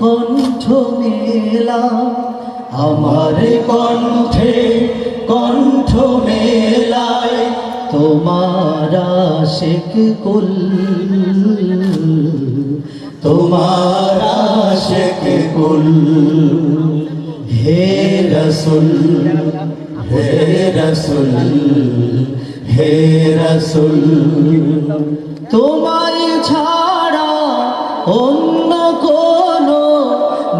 কণ্ঠ মেলা আমার কণ্ঠে কণ্ঠ মেলায়, তোমার শেখ কুল, তোমার শেখ কুল। হে রসুল হে রসুল হে রসুল তোমায় ছাড়া অন্য কোন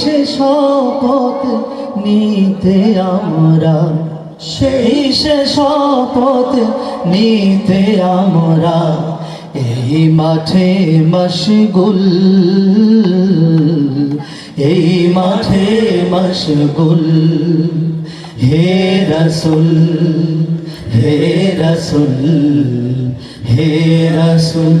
সে শপথ নিতে আমরা, সেই সে শপথ নিতে আমরা, এই মাঠে মশগুল, এই মাঠে মশগুল, হে রসুল হে রসুল হে রসুল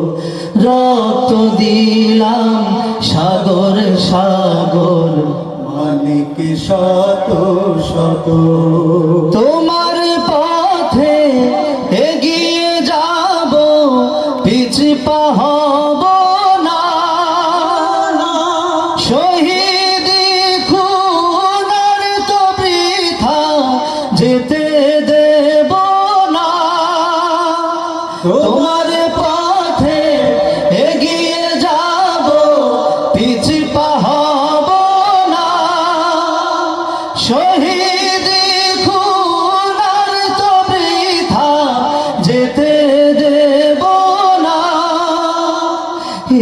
সাগর সাগর। মানিক শত শত। তোমার শহীদ খুনার তো বৃথা, যেতে দেব না।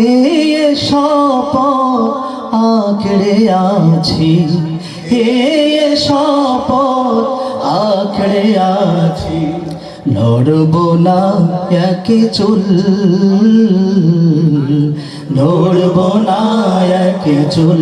এই শপথ আঁকড়ে আছি এই শপথ আঁকড়ে আছি। নড়ব না একে চুল, নড়ব না একে চুল।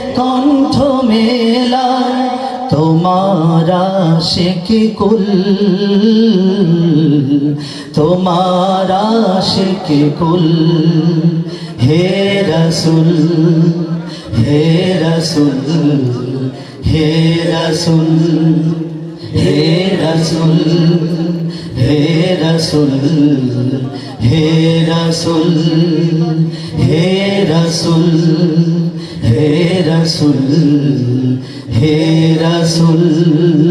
কণ্ঠ মেলা তোমারা শেখ কুল। তোমারা শেখ কুল। হে রসুল হে রসুল হে রসুল হে রসুল হে রসুল হে রসুল হে রসুল। হে রসুল হে রসুল।